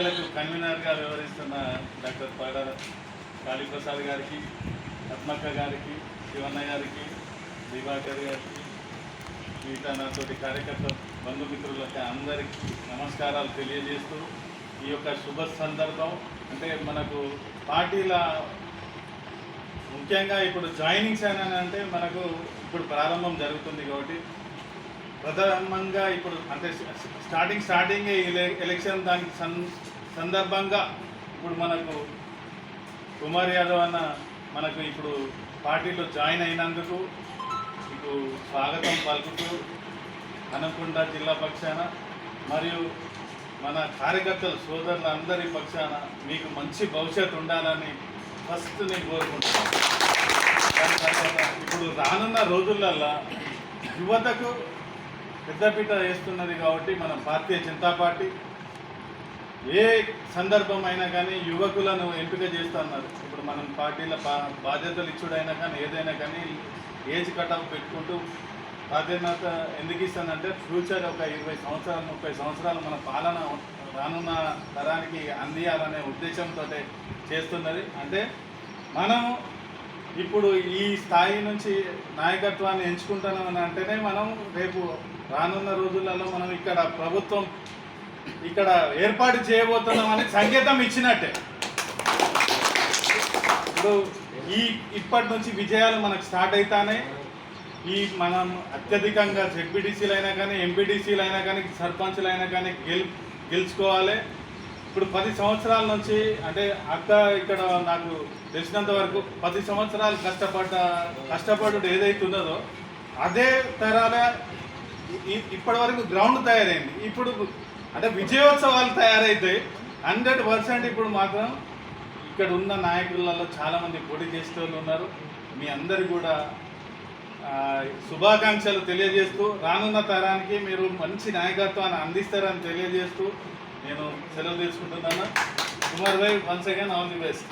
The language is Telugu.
ఎన్నికలకు కన్వీనర్గా వ్యవహరిస్తున్న డాక్టర్ పడ కాళీప్రసాద్ గారికి పద్మక్క గారికి శివన్న గారికి దివాకర్ గారికి మిగతా నాతోటి కార్యకర్త బంధుమిత్రులకి అందరికీ నమస్కారాలు తెలియజేస్తూ ఈ యొక్క శుభ సందర్భం అంటే మనకు పార్టీల ముఖ్యంగా ఇప్పుడు జాయినింగ్స్ అని అంటే మనకు ఇప్పుడు ప్రారంభం జరుగుతుంది కాబట్టి ప్రథమంగా ఇప్పుడు అంటే స్టార్టింగ్ స్టార్టింగ్ ఎలక్షన్ దానికి సందర్భంగా ఇప్పుడు మనకు కుమార్ యాదవ్ అన్న మనకు ఇప్పుడు పార్టీలో జాయిన్ అయినందుకు మీకు స్వాగతం పలుకుతూ అనకొండ జిల్లా పక్షాన మరియు మన కార్యకర్తల సోదరులందరి పక్షాన మీకు మంచి భవిష్యత్తు ఉండాలని ఫస్ట్ నేను కోరుకుంటున్నాను దాని తర్వాత ఇప్పుడు రానున్న రోజులల్లో యువతకు పెద్దపీట వేస్తున్నది కాబట్టి మన భారతీయ జనతా పార్టీ ఏ సందర్భం అయినా కానీ యువకులను ఎంపిక చేస్తున్నారు. ఇప్పుడు మనం పార్టీల బా బాధ్యతలు ఇచ్చుడైనా కానీ ఏదైనా కానీ ఏజ్ కటాఫ్ పెట్టుకుంటూ ప్రాధాన్యత ఎందుకు ఇస్తానంటే ఫ్యూచర్ ఒక ఇరవై సంవత్సరాలు ముప్పై సంవత్సరాలు మన పాలన రానున్న తరానికి అందియాలనే ఉద్దేశంతో చేస్తున్నది. అంటే మనం ఇప్పుడు ఈ స్థాయి నుంచి నాయకత్వాన్ని ఎంచుకుంటున్నామని అంటేనే మనం రేపు రానున్న రోజులలో మనం ఇక్కడ ప్రభుత్వం ఇక్కడ ఏర్పాటు చేయబోతున్నామని సంకేతం ఇచ్చినట్టే. ఇప్పుడు ఈ ఇప్పటి నుంచి విజయాలు మనకు స్టార్ట్ అవుతానే ఈ మనం అత్యధికంగా జెడ్పీటీసీలు అయినా కానీ ఎంపీటీసీలు అయినా కానీ సర్పంచ్లు అయినా కానీ గెలు గెలుచుకోవాలి. ఇప్పుడు పది సంవత్సరాల నుంచి అంటే అక్క ఇక్కడ నాకు తెలిసినంత వరకు పది సంవత్సరాలు కష్టపడ్డ కష్టపడు ఏదైతే ఉన్నదో అదే తరాల ఇప్పటి వరకు గ్రౌండ్ తయారైంది. ఇప్పుడు అంటే విజయోత్సవాలు తయారైతే హండ్రెడ్ పర్సెంట్ ఇప్పుడు మాత్రం ఇక్కడ ఉన్న నాయకులలో చాలామంది పోటీ చేసే వాళ్ళు ఉన్నారు. మీ అందరు కూడా శుభాకాంక్షలు తెలియజేస్తూ రానున్న తరానికి మీరు మంచి నాయకత్వాన్ని అందిస్తారని తెలియజేస్తూ నేను సెలవు తీసుకుంటున్నాను. Kumar bhai once again all the best